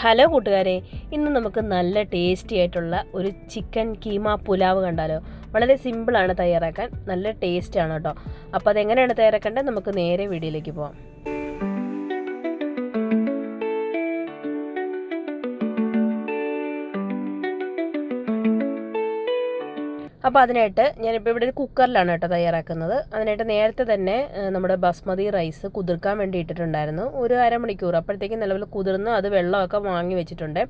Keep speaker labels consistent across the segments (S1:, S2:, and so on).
S1: Hello കൂട്ടുകാരെ ഇന്ന് നമുക്ക് നല്ല ടേസ്റ്റി ആയിട്ടുള്ള ഒരു ചിക്കൻ കീമ പുലാവ് കണ്ടാലോ? വളരെ സിമ്പിളാണ് തയ്യാറാക്കാൻ നല്ല ടേസ്റ്റ് ആണ് കേട്ടോ. അപ്പോൾ അതെങ്ങനെയാണ് തയ്യാറാക്കേണ്ടത്? നമുക്ക് നേരെ വീഡിയോയിലേക്ക് പോവാം. അപ്പോൾ അതിനായിട്ട് ഞാനിപ്പോൾ ഇവിടെ ഒരു കുക്കറിലാണ് കേട്ടോ തയ്യാറാക്കുന്നത്. അതിനായിട്ട് നേരത്തെ തന്നെ നമ്മുടെ ബസ്മതി റൈസ് കുതിർക്കാൻ വേണ്ടി ഇട്ടിട്ടുണ്ടായിരുന്നു. ഒരു അരമണിക്കൂർ. അപ്പോഴത്തേക്കും നിലവിൽ കുതിർന്ന് അത് വെള്ളമൊക്കെ വാങ്ങി വെച്ചിട്ടുണ്ട്.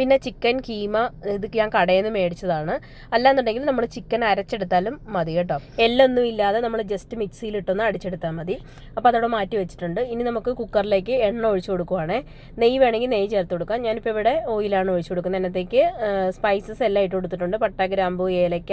S1: പിന്നെ ചിക്കൻ കീമ ഇത് ഞാൻ കടയിൽ നിന്ന് മേടിച്ചതാണ്. അല്ലാന്നുണ്ടെങ്കിൽ നമ്മൾ ചിക്കൻ അരച്ചെടുത്താലും മതി കേട്ടോ. എല്ലൊന്നും ഇല്ലാതെ നമ്മൾ ജസ്റ്റ് മിക്സിയിലിട്ടൊന്ന് അടിച്ചെടുത്താൽ മതി. അപ്പോൾ അതവിടെ മാറ്റി വെച്ചിട്ടുണ്ട്. ഇനി നമുക്ക് കുക്കറിലേക്ക് എണ്ണ ഒഴിച്ചു കൊടുക്കുവാണേ. നെയ്യ് വേണമെങ്കിൽ നെയ്യ് ചേർത്ത് കൊടുക്കാം. ഞാനിപ്പോൾ ഇവിടെ ഓയിലാണ് ഒഴിച്ചു കൊടുക്കുന്നത്. അതിനകത്തേക്ക് സ്പൈസസ് എല്ലാം ഇട്ട് കൊടുത്തിട്ടുണ്ട്. പട്ട ഗ്രാമ്പു ഏലക്ക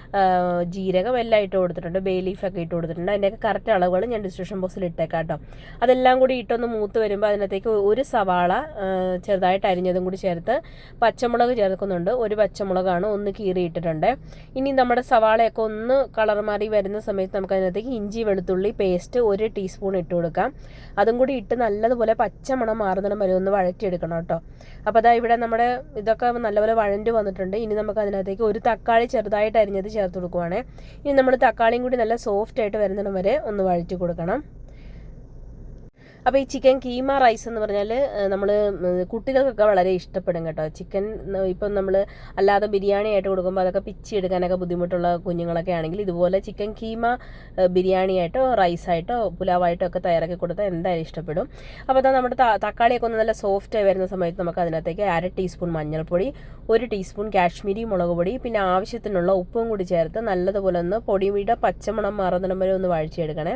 S1: ജീരകം എല്ലാം ഇട്ട് കൊടുത്തിട്ടുണ്ട്. ബേ ലീഫൊക്കെ ഇട്ട് കൊടുത്തിട്ടുണ്ട്. അതിന്റെയൊക്കെ കറക്റ്റ് അളവുകൾ ഞാൻ ഡിസ്ക്രിപ്ഷൻ ബോക്സിൽ ഇട്ടേക്കാം കേട്ടോ അതെല്ലാം കൂടി ഇട്ടൊന്ന് മൂത്ത് വരുമ്പോൾ അതിനകത്തേക്ക് ഒരു സവാള ചെറുതായിട്ട് അരിഞ്ഞതും കൂടി ചേർത്ത് പച്ചമുളക് ചേർക്കുന്നുണ്ട്. ഒരു പച്ചമുളകാണ് ഒന്ന് കീറി ഇട്ടിട്ടുണ്ട്. ഇനി നമ്മുടെ സവാളയൊക്കെ ഒന്ന് കളർ മാറി വരുന്ന സമയത്ത് നമുക്ക് അതിനകത്തേക്ക് ഇഞ്ചി വെളുത്തുള്ളി പേസ്റ്റ് ഒരു ടീസ്പൂൺ ഇട്ട് കൊടുക്കാം. അതും കൂടി ഇട്ട് നല്ലതുപോലെ പച്ചമണം മാറുന്നിടം വരെ ഒന്ന് വഴറ്റിയെടുക്കണം കേട്ടോ അപ്പോൾ അതാ ഇവിടെ നമ്മുടെ ഇതൊക്കെ നല്ലപോലെ വഴണ്ട് വന്നിട്ടുണ്ട്. ഇനി നമുക്ക് അതിനകത്തേക്ക് ഒരു തക്കാളി ചെറുതായിട്ട് അരിഞ്ഞത് ചേർത്ത് കൊടുക്കുവാണേ. ഇനി നമ്മൾ തക്കാളിയും കൂടി നല്ല സോഫ്റ്റ് ആയിട്ട് വരുന്നിടം വരെ ഒന്ന് വഴറ്റി കൊടുക്കണം. അപ്പോൾ ഈ ചിക്കൻ കീമ റൈസ് എന്ന് പറഞ്ഞാൽ നമ്മൾ കുട്ടികൾക്കൊക്കെ വളരെ ഇഷ്ടപ്പെടും കേട്ടോ. ചിക്കൻ ഇപ്പം നമ്മൾ അല്ലാതെ ബിരിയാണി ആയിട്ട് കൊടുക്കുമ്പോൾ അതൊക്കെ പിച്ചി എടുക്കാനൊക്കെ ബുദ്ധിമുട്ടുള്ള കുഞ്ഞുങ്ങളൊക്കെ ആണെങ്കിൽ ഇതുപോലെ ചിക്കൻ കീമ ഏഹ്, ബിരിയാണി ആയിട്ടോ റൈസായിട്ടോ പുലാവായിട്ടോ ഒക്കെ തയ്യാറാക്കി കൊടുത്താൽ എന്തായാലും ഇഷ്ടപ്പെടും. അപ്പോൾ അതാ നമ്മുടെ തക്കാളിയൊക്കെ ഒന്ന് നല്ല സോഫ്റ്റ് വരുന്ന സമയത്ത് നമുക്ക് അതിനകത്തേക്ക് അര ടീസ്പൂൺ മഞ്ഞൾപ്പൊടി ഒരു ടീസ്പൂൺ കാശ്മീരി മുളക് പൊടി പിന്നെ ആവശ്യത്തിനുള്ള ഉപ്പും കൂടി ചേർത്ത് നല്ലതുപോലെ ഒന്ന് പൊടിയുടെ പച്ചമണം മാറുന്നിടം വരെ ഒന്ന് വഴച്ചെടുക്കണേ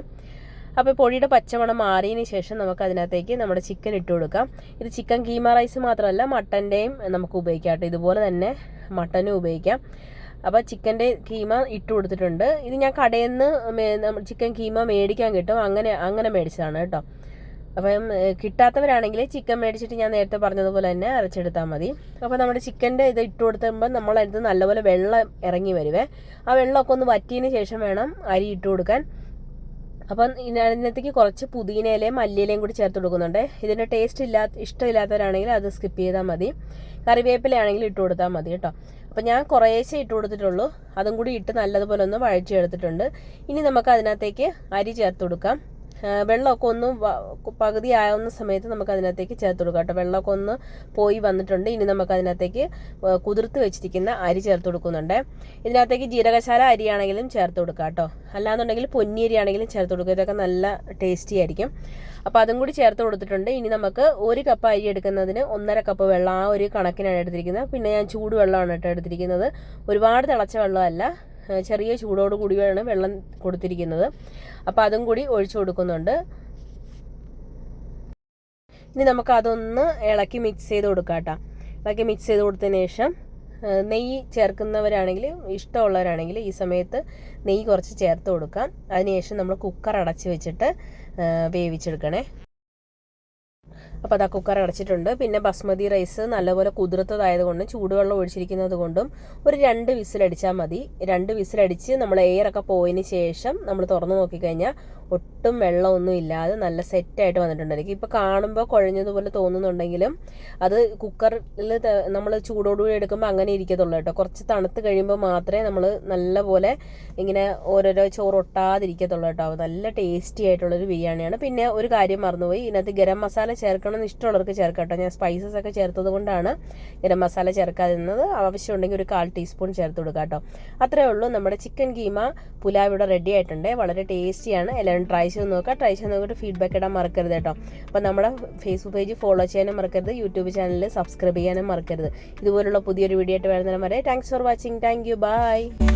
S1: അപ്പോൾ പൊടിയുടെ പച്ചമണം മാറിയതിന് ശേഷം നമുക്ക് അതിനകത്തേക്ക് നമ്മുടെ ചിക്കൻ ഇട്ട് കൊടുക്കാം. ഇത് ചിക്കൻ കീമ റൈസ് മാത്രമല്ല മട്ടന്റെയും നമുക്ക് ഉപയോഗിക്കാം കേട്ടോ. ഇതുപോലെ തന്നെ മട്ടനും ഉപയോഗിക്കാം. അപ്പോൾ ചിക്കന്റെ കീമ ഇട്ട് കൊടുത്തിട്ടുണ്ട്. ഇത് ഞാൻ കടയിൽ നിന്ന് ചിക്കൻ കീമ മേടിക്കാൻ കിട്ടും. അങ്ങനെ അങ്ങനെ മേടിച്ചതാണ് കേട്ടോ. അപ്പം കിട്ടാത്തവരാണെങ്കിൽ ചിക്കൻ മേടിച്ചിട്ട് ഞാൻ നേരത്തെ പറഞ്ഞതുപോലെ തന്നെ അരച്ചെടുത്താൽ മതി. അപ്പോൾ നമ്മുടെ ചിക്കന്റെ ഇത് ഇട്ട് കൊടുത്തുമ്പോൾ നമ്മളതിനകത്ത് നല്ലപോലെ വെള്ളം ഇറങ്ങി വരുവേ. ആ വെള്ളമൊക്കെ ഒന്ന് വറ്റിയതിന് ശേഷം വേണം അരി ഇട്ട് കൊടുക്കാൻ. അപ്പം ഇതിനകത്തേക്ക് കുറച്ച് പുതിനയിലയും മല്ലിയിലയും കൂടി ചേർത്ത് കൊടുക്കുന്നുണ്ട്. ഇതിന്റെ ടേസ്റ്റ് ഇല്ലാത്ത ഇഷ്ടമില്ലാത്തവരാണെങ്കിൽ അത് സ്കിപ്പ് ചെയ്താൽ മതി. കറിവേപ്പിലയാണെങ്കിൽ ഇട്ട് കൊടുത്താൽ മതി കേട്ടോ. അപ്പം ഞാൻ കുറേശ്ശേ ഇട്ട് കൊടുത്തിട്ടുള്ളൂ. അതും കൂടി ഇട്ട് നല്ലതുപോലെ ഒന്ന് വഴച്ചെടുത്തിട്ടുണ്ട് ഇനി നമുക്ക് അതിനകത്തേക്ക് അരി ചേർത്ത് കൊടുക്കാം. വെള്ളമൊക്കെ ഒന്ന് പകുതി ആവുന്ന സമയത്ത് നമുക്ക് അതിനകത്തേക്ക് ചേർത്ത് കൊടുക്കാം കേട്ടോ. വെള്ളമൊക്കെ ഒന്ന് പോയി വന്നിട്ടുണ്ട്. ഇനി നമുക്ക് അതിനകത്തേക്ക് കുതിർത്ത് വെച്ചിരിക്കുന്ന അരി ചേർത്ത് കൊടുക്കുന്നുണ്ട്. ഇതിനകത്തേക്ക് ജീരകശാല അരിയാണെങ്കിലും ചേർത്ത് കൊടുക്കാം കേട്ടോ. അല്ലാന്നുണ്ടെങ്കിൽ പൊന്നി അരി ആണെങ്കിലും ചേർത്ത് കൊടുക്കുക ഇതൊക്കെ നല്ല ടേസ്റ്റി ആയിരിക്കും. അപ്പോൾ അതും കൂടി ചേർത്ത് കൊടുത്തിട്ടുണ്ട്. ഇനി നമുക്ക് ഒരു കപ്പ് അരി എടുക്കുന്നതിന് ഒന്നര കപ്പ് വെള്ളം. ആ ഒരു കണക്കിനാണ് എടുത്തിരിക്കുന്നത്. പിന്നെ ഞാൻ ചൂടുവെള്ളമാണ് കേട്ടോ എടുത്തിരിക്കുന്നത്. ഒരുപാട് തിളച്ച വെള്ളമല്ല. ചെറിയ ചൂടോട് കൂടിയാണ് വെള്ളം കൊടുത്തിരിക്കുന്നത്. അപ്പോൾ അതും കൂടി ഒഴിച്ചു കൊടുക്കുന്നുണ്ട്. ഇനി നമുക്ക് അതൊന്ന് ഇളക്കി മിക്സ് ചെയ്ത് കൊടുക്കാട്ടോ. ഇളക്കി മിക്സ് ചെയ്ത് കൊടുത്തതിന് ശേഷം നെയ്യ് ചേർക്കുന്നവരാണെങ്കിൽ ഇഷ്ടമുള്ളവരാണെങ്കിൽ ഈ സമയത്ത് നെയ്യ് കുറച്ച് ചേർത്ത് കൊടുക്കാം. അതിനുശേഷം നമ്മൾ കുക്കർ അടച്ച് വെച്ചിട്ട് വേവിച്ചെടുക്കണേ. അപ്പോൾ അതാ കുക്കർ അടച്ചിട്ടുണ്ട്. പിന്നെ ബസ്മതി റൈസ് നല്ലപോലെ കുതിർത്തതായതുകൊണ്ട് ചൂടുവെള്ളം ഒഴിച്ചിരിക്കുന്നത് കൊണ്ടും ഒരു രണ്ട് വിസിലടിച്ചാൽ മതി. രണ്ട് വിസിലടിച്ച് നമ്മൾ എയറൊക്കെ പോയതിന് ശേഷം നമ്മൾ തുറന്നു നോക്കിക്കഴിഞ്ഞാൽ ഒട്ടും വെള്ളമൊന്നും ഇല്ലാതെ നല്ല സെറ്റായിട്ട് വന്നിട്ടുണ്ടായിരിക്കും ഇപ്പോൾ കാണുമ്പോൾ കുഴഞ്ഞതുപോലെ തോന്നുന്നുണ്ടെങ്കിലും അത് കുക്കറിൽ നമ്മൾ ചൂടോടുകൂടി എടുക്കുമ്പോൾ അങ്ങനെ ഇരിക്കത്തുള്ളൂ കേട്ടോ. കുറച്ച് തണുത്ത് കഴിയുമ്പോൾ മാത്രമേ നമ്മൾ നല്ല പോലെ ഇങ്ങനെ ഓരോരോ ചോറ് ഒട്ടാതിരിക്കത്തുള്ളൂ കേട്ടോ. നല്ല ടേസ്റ്റി ആയിട്ടുള്ളൊരു ബിരിയാണിയാണ്. പിന്നെ ഒരു കാര്യം മറന്നുപോയി. ഇതിനകത്ത് ഗരം മസാല ചേർക്കണമെന്ന് ഇഷ്ടമുള്ളവർക്ക് ചേർക്കാം കേട്ടോ. ഞാൻ സ്പൈസസ് ഒക്കെ ചേർത്തത് കൊണ്ടാണ് ഗരം മസാല ചേർക്കാതിരുന്നത്. ആവശ്യമുണ്ടെങ്കിൽ ഒരു കാൽ ടീസ്പൂൺ ചേർത്ത് കൊടുക്കാം കേട്ടോ. അത്രേ ഉള്ളൂ. നമ്മുടെ ചിക്കൻ കീമ പുലാവ് ഇവിടെ റെഡി ആയിട്ടുണ്ട്. വളരെ ടേസ്റ്റിയാണ് എല്ലാവരും ട്രൈ ചെയ്ത് നോക്കുക ട്രൈ ചെയ്ത് നോക്കിയിട്ട് ഫീഡ്ബാക്ക് ഇടാൻ മറക്കരുത് കേട്ടോ. അപ്പോൾ നമ്മുടെ ഫേസ്ബുക്ക് പേജ് ഫോളോ ചെയ്യാനും മറക്കരുത്. യൂട്യൂബ് ചാനൽ സബ്സ്ക്രൈബ് ചെയ്യാനും മറക്കരുത്. ഇതുപോലുള്ള പുതിയൊരു വീഡിയോ ആയിട്ട് വരുന്നതിന് വരെ thanks for watching thank you bye